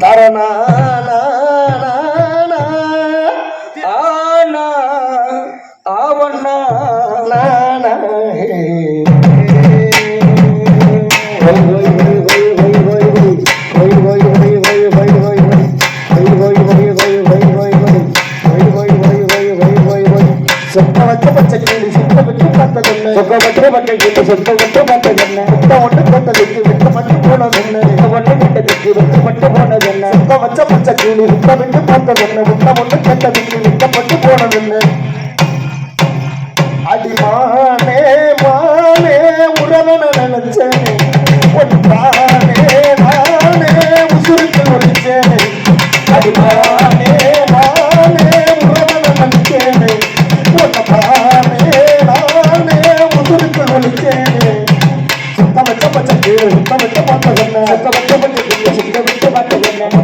தரணா ஆனா ஆவண்ணா சொக்கமற்ற பச்சை கிளி சுத்தமிட்டு பார்த்ததென்ன சொக்கமற்ற பச்சை கிளி சுத்தமிட்டு பார்த்ததென்ன சுத்தம் ஒன்று கொண்டதுக்கு வெட்டமட்டு போனதென்ன சுத்தம் ஒன்று கெட்டதுக்கு வெட்டப்பட்டு போனதென்ன சுத்தமற்ற பச்சை கிளி சுத்தமிட்டு பார்த்ததென்ன சுத்தம் ஒன்று கெட்டதுக்கு வெட்டப்பட்டு போனதென்ன அடிமானே மானே உறவன உசுருக்கு அடிமானே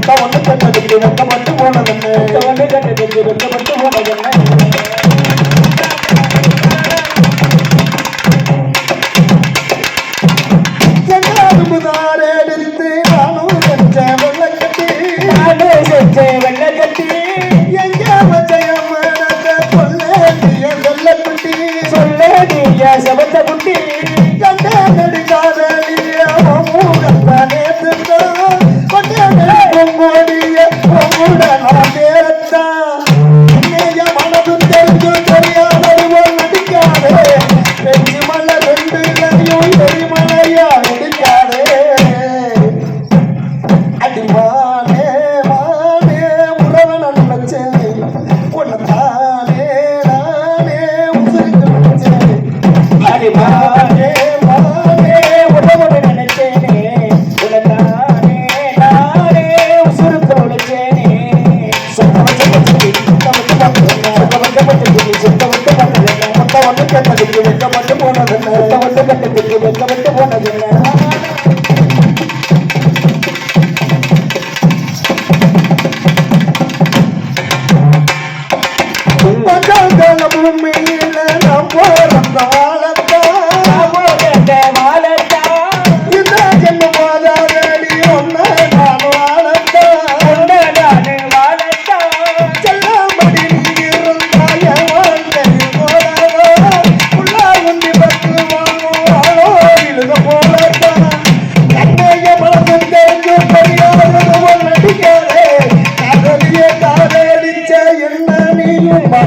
தவண்டு கட்டதுக்கு வெட்டப்பட்டு போனதென்ன தவண்டு கட்டதுக்கு வெட்டப்பட்டு போனதென்ன செவத்த வெட்டப்பட்டு போனது வெட்டப்பட்டு கட்டத்துக்கு வெட்டப்பட்டு போனது பூமியில் Yeah.